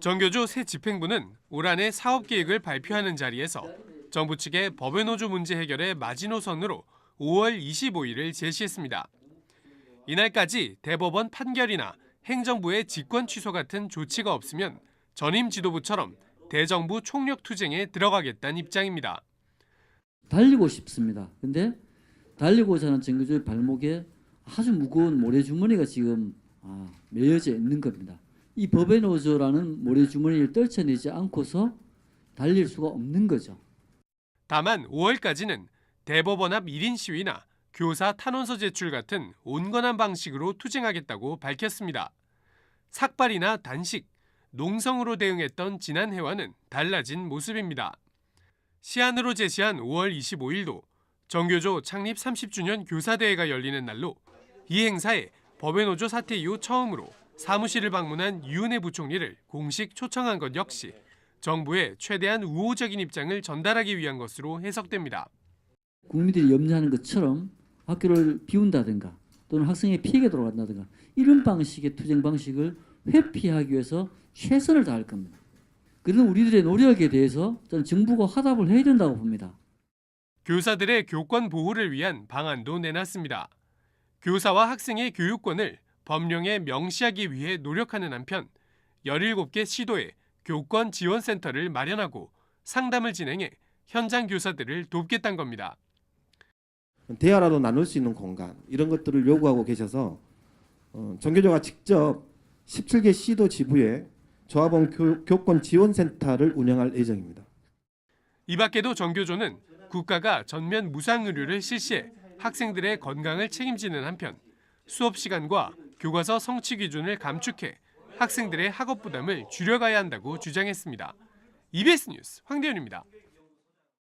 정교조 새 집행부는 올 한해 사업 계획을 발표하는 자리에서 정부 측의 법외 노조 문제 해결의 마지노선으로 5월 25일을 제시했습니다. 이날까지 대법원 판결이나 행정부의 직권 취소 같은 조치가 없으면 전임 지도부처럼 대정부 총력 투쟁에 들어가겠다는 입장입니다. 달리고 싶습니다. 근데 달리고자 하는 정교조의 발목에 아주 무거운 모래주머니가 지금 아, 매여져 있는 겁니다. 이 법의 노조라는 모래주머니를 떨쳐내지 않고서 달릴 수가 없는 거죠. 다만 5월까지는 대법원 앞 1인 시위나 교사 탄원서 제출 같은 온건한 방식으로 투쟁하겠다고 밝혔습니다. 삭발이나 단식, 농성으로 대응했던 지난 해와는 달라진 모습입니다. 시안으로 제시한 5월 25일도 정교조 창립 30주년 교사대회가 열리는 날로 이 행사에 법외노조 사태 이후 처음으로 사무실을 방문한 유은혜 부총리를 공식 초청한 것 역시 정부의 최대한 우호적인 입장을 전달하기 위한 것으로 해석됩니다. 국민들이 염려하는 것처럼 학교를 비운다든가 또는 학생의 피해가 돌아간다든가 이런 방식의 투쟁 방식을 회피하기 위해서 최선을 다할 겁니다. 그런 우리들의 노력에 대해서 저는 정부가 화답을 해야 된다고 봅니다. 교사들의 교권 보호를 위한 방안도 내놨습니다. 교사와 학생의 교육권을 법령에 명시하기 위해 노력하는 한편 17개 시도에 교권 지원센터를 마련하고 상담을 진행해 현장 교사들을 돕겠다는 겁니다. 대화라도 나눌 수 있는 공간 이런 것들을 요구하고 계셔서 어, 정교조가 직접 17개 시도 지부에 조합원 교, 교권 지원센터를 운영할 예정입니다. 이 밖에도 정교조는 국가가 전면 무상 의료를 실시해 학생들의 건강을 책임지는 한편 수업 시간과 교과서 성취 기준을 감축해 학생들의 학업 부담을 줄여가야 한다고 주장했습니다. EBS 뉴스 황대현입니다.